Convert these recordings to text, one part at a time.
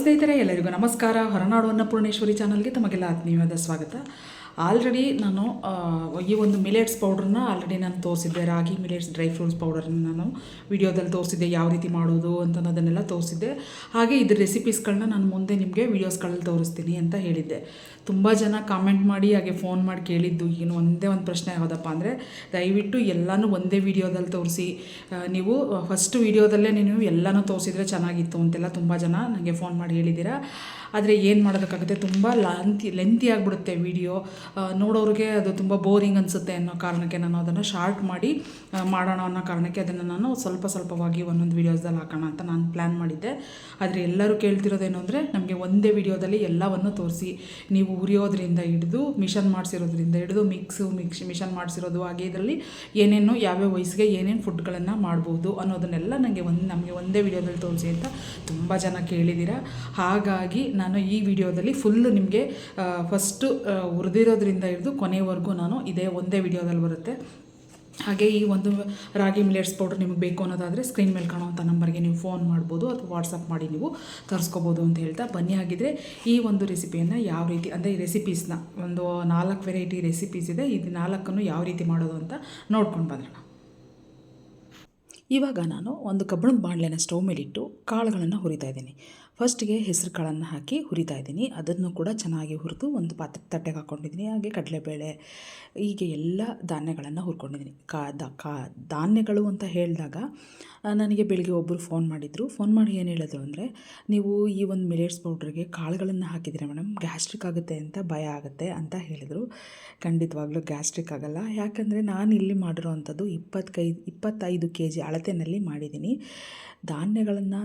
ಸ್ನೇಹಿತರೆ ಎಲ್ಲರಿಗೂ ನಮಸ್ಕಾರ. ಹೊರನಾಡು ಅನ್ನಪೂರ್ಣೇಶ್ವರಿ ಚಾನಲ್ಗೆ ತಮಗೆಲ್ಲ ಆತ್ಮೀಯವಾದ ಸ್ವಾಗತ. ಆಲ್ರೆಡಿ ನಾನು ಈ ಒಂದು ಮಿಲೆಟ್ಸ್ ಪೌಡ್ರನ್ನ ಆಲ್ರೆಡಿ ನಾನು ತೋರಿಸಿದ್ದೆ. ರಾಗಿ ಮಿಲೆಟ್ಸ್ ಡ್ರೈ ಫ್ರೂಟ್ಸ್ ಪೌಡರನ್ನ ನಾನು ವಿಡಿಯೋದಲ್ಲಿ ತೋರಿಸಿದ್ದೆ. ಯಾವ ರೀತಿ ಮಾಡೋದು ಅಂತ ಅನ್ನೋದನ್ನೆಲ್ಲ ತೋರಿಸಿದ್ದೆ. ಹಾಗೆ ಇದ್ರ ರೆಸಿಪೀಸ್ಗಳನ್ನ ನಾನು ಮುಂದೆ ನಿಮಗೆ ವೀಡಿಯೋಸ್ಗಳಲ್ಲಿ ತೋರಿಸ್ತೀನಿ ಅಂತ ಹೇಳಿದ್ದೆ. ತುಂಬ ಜನ ಕಾಮೆಂಟ್ ಮಾಡಿ, ಹಾಗೆ ಫೋನ್ ಮಾಡಿ ಕೇಳಿದ್ದು. ಏನು ಒಂದೇ ಒಂದು ಪ್ರಶ್ನೆ ಯಾವುದಪ್ಪ ಅಂದರೆ, ದಯವಿಟ್ಟು ಎಲ್ಲನೂ ಒಂದೇ ವಿಡಿಯೋದಲ್ಲಿ ತೋರಿಸಿ. ನೀವು ಫಸ್ಟ್ ವಿಡಿಯೋದಲ್ಲೇ ನೀವು ಎಲ್ಲನೂ ತೋರಿಸಿದ್ರೆ ಚೆನ್ನಾಗಿತ್ತು ಅಂತೆಲ್ಲ ತುಂಬ ಜನ ನನಗೆ ಫೋನ್ ಮಾಡಿ ಹೇಳಿದ್ದೀರಾ. ಆದರೆ ಏನು ಮಾಡೋದಕ್ಕಾಗುತ್ತೆ? ತುಂಬ ಲಾಂತಿ ಲೆಂತಿ ಆಗಿಬಿಡುತ್ತೆ ವಿಡಿಯೋ ನೋಡೋರಿಗೆ ಅದು ತುಂಬ ಬೋರಿಂಗ್ ಅನಿಸುತ್ತೆ ಅನ್ನೋ ಕಾರಣಕ್ಕೆ ನಾನು ಅದನ್ನು ಶಾರ್ಟ್ ಮಾಡಿ ಮಾಡೋಣ ಅನ್ನೋ ಕಾರಣಕ್ಕೆ ಅದನ್ನು ನಾನು ಸ್ವಲ್ಪ ಸ್ವಲ್ಪವಾಗಿ ಒಂದೊಂದು ವೀಡಿಯೋಸ್ದಲ್ಲಿ ಹಾಕೋಣ ಅಂತ ನಾನು ಪ್ಲ್ಯಾನ್ ಮಾಡಿದ್ದೆ. ಆದರೆ ಎಲ್ಲರೂ ಕೇಳ್ತಿರೋದೇನು ಅಂದರೆ ನಮಗೆ ಒಂದೇ ವಿಡಿಯೋದಲ್ಲಿ ಎಲ್ಲವನ್ನು ತೋರಿಸಿ, ನೀವು ಉರಿಯೋದ್ರಿಂದ ಹಿಡಿದು ಮಿಷನ್ ಮಾಡಿಸಿರೋದ್ರಿಂದ ಹಿಡಿದು ಮಿಕ್ಸು ಮಿಕ್ಸ್ ಮಿಷನ್ ಮಾಡಿಸಿರೋದು ಹಾಗೆ ಇದರಲ್ಲಿ ಏನೇನು ಯಾವ್ಯಾವ ವಯಸ್ಸಿಗೆ ಏನೇನು ಫುಡ್ಗಳನ್ನು ಮಾಡ್ಬೋದು ಅನ್ನೋದನ್ನೆಲ್ಲ ನನಗೆ ಒಂದು, ನಮಗೆ ಒಂದೇ ವಿಡಿಯೋದಲ್ಲಿ ತೋರಿಸಿ ಅಂತ ತುಂಬ ಜನ ಕೇಳಿದ್ದೀರಾ ಹಾಗಾಗಿ ನಾನು ಈ ವಿಡಿಯೋದಲ್ಲಿ ಫುಲ್ ನಿಮಗೆ ಫಸ್ಟು ಹುರಿದಿರೋದ್ರಿಂದ ಹಿಡಿದು ಕೊನೆವರೆಗೂ ನಾನು ಇದೇ ಒಂದೇ ವಿಡಿಯೋದಲ್ಲಿ ಬರುತ್ತೆ. ಹಾಗೆ ಈ ಒಂದು ರಾಗಿ ಮಿಲೆಟ್ಸ್ ಪೌಡರ್ ನಿಮಗೆ ಬೇಕು ಅನ್ನೋದಾದರೆ ಸ್ಕ್ರೀನ್ ಮೇಲೆ ಕಾಣುವಂಥ ನಂಬರ್ಗೆ ನೀವು ಫೋನ್ ಮಾಡ್ಬೋದು ಅಥವಾ ವಾಟ್ಸಪ್ ಮಾಡಿ ನೀವು ತರಿಸ್ಕೋಬೋದು ಅಂತ ಹೇಳ್ತಾ ಬನ್ನಿ. ಆಗಿದ್ದರೆ ಈ ಒಂದು ರೆಸಿಪಿಯನ್ನು ಯಾವ ರೀತಿ, ಅಂದರೆ ಈ ರೆಸಿಪೀಸ್ನ ಒಂದು ನಾಲ್ಕು ವೆರೈಟಿ ರೆಸಿಪೀಸ್ ಇದೆ ಇದು ನಾಲ್ಕನ್ನು ಯಾವ ರೀತಿ ಮಾಡೋದು ಅಂತ ನೋಡ್ಕೊಂಡು ಬಂದ್ರೆ ಇವಾಗ ನಾನು ಒಂದು ಕಬ್ಬಣದ ಬಾಣಲೆನ ಸ್ಟವ್ ಮೇಲಿಟ್ಟು ಕಾಳುಗಳನ್ನು ಹುರಿತಾ ಇದ್ದೀನಿ. ಫಸ್ಟಿಗೆ ಹೆಸರು ಕಾಳನ್ನು ಹಾಕಿ ಹುರಿತಾ ಇದ್ದೀನಿ. ಅದನ್ನು ಕೂಡ ಚೆನ್ನಾಗಿ ಹುರಿದು ಒಂದು ಪಾತ್ರೆ ತಟ್ಟೆಗೆ ಹಾಕ್ಕೊಂಡಿದ್ದೀನಿ. ಹಾಗೆ ಕಡಲೆಬೇಳೆ, ಹೀಗೆ ಎಲ್ಲ ಧಾನ್ಯಗಳನ್ನು ಹುರ್ಕೊಂಡಿದ್ದೀನಿ. ಕಾ, ದ, ಕಾ, ಧಾನ್ಯಗಳು ಅಂತ ಹೇಳಿದಾಗ ನನಗೆ ಬೆಳಿಗ್ಗೆ ಒಬ್ಬರು ಫೋನ್ ಮಾಡಿದರು. ಫೋನ್ ಮಾಡಿ ಏನು ಹೇಳಿದ್ರು ಅಂದರೆ, ನೀವು ಈ ಒಂದು ಮಿಲೆಟ್ಸ್ ಪೌಡ್ರಿಗೆ ಕಾಳುಗಳನ್ನು ಹಾಕಿದ್ದೀರಾ ಮೇಡಮ್? ಗ್ಯಾಸ್ಟ್ರಿಕ್ ಆಗುತ್ತೆ ಅಂತ ಭಯ ಆಗುತ್ತೆ ಅಂತ ಹೇಳಿದರು. ಖಂಡಿತವಾಗ್ಲೂ ಗ್ಯಾಸ್ಟ್ರಿಕ್ ಆಗಲ್ಲ. ಯಾಕಂದರೆ ನಾನು ಇಲ್ಲಿ ಮಾಡಿರೋ ಅಂಥದ್ದು ಇಪ್ಪತ್ತೈದು ಇಪ್ಪತ್ತೈದು ಕೆ ಜಿ ಅಳತೆಯಲ್ಲಿ ಮಾಡಿದ್ದೀನಿ. ಧಾನ್ಯಗಳನ್ನು